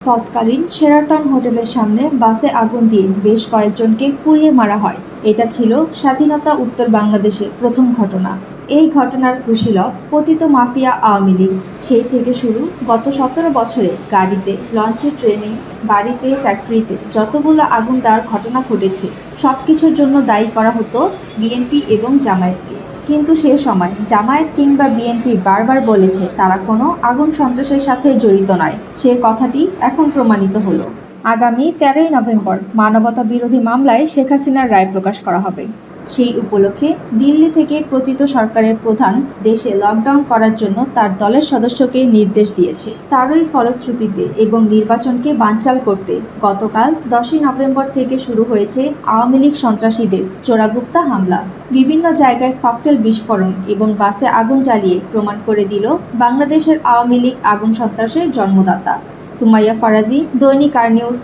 তৎকালীন শেরাটন হোটেলের সামনে বাসে আগুন দিয়ে বেশ কয়েকজনকে পুড়িয়ে মারা হয়। এটা ছিল স্বাধীনতা উত্তর বাংলাদেশে প্রথম ঘটনা। এই ঘটনার কুশীলব পতিত মাফিয়া আওয়ামী লীগ। সেই থেকে শুরু গত সতেরো বছরে গাড়িতে, লঞ্চে, ট্রেনে, বাড়িতে, ফ্যাক্টরিতে যতগুলো আগুন দেওয়ার ঘটনা ঘটেছে সব কিছুর জন্য দায়ী করা হতো বিএনপি এবং জামায়াতকে। কিন্তু সে সময় জামায়াত কিংবা বিএনপি বারবার বলেছে তারা কোনো আগুন সন্ত্রাসের সাথে জড়িত নয়। সে কথাটি এখন প্রমাণিত হলো। আগামী তেরোই নভেম্বর মানবতা বিরোধী মামলায় শেখ হাসিনার রায় প্রকাশ করা হবে। সেই উপলক্ষে দিল্লি থেকে প্রতীত সরকারের প্রধান দেশে লকডাউন করার জন্য তার দলের সদস্যকে নির্দেশ দিয়েছে। তারই ফলশ্রুতিতে এবং নির্বাচনকে বানচাল করতে গতকাল দশই নভেম্বর থেকে শুরু হয়েছে আওয়ামী লীগ সন্ত্রাসীদের চোরাগুপ্তা হামলা। বিভিন্ন জায়গায় ককটেল বিস্ফোরণ এবং বাসে আগুন জ্বালিয়ে প্রমাণ করে দিল বাংলাদেশের আওয়ামী লীগ আগুন সন্ত্রাসের জন্মদাতা। সুমাইয়া ফারাজি, দৈনিক আর নিউজ।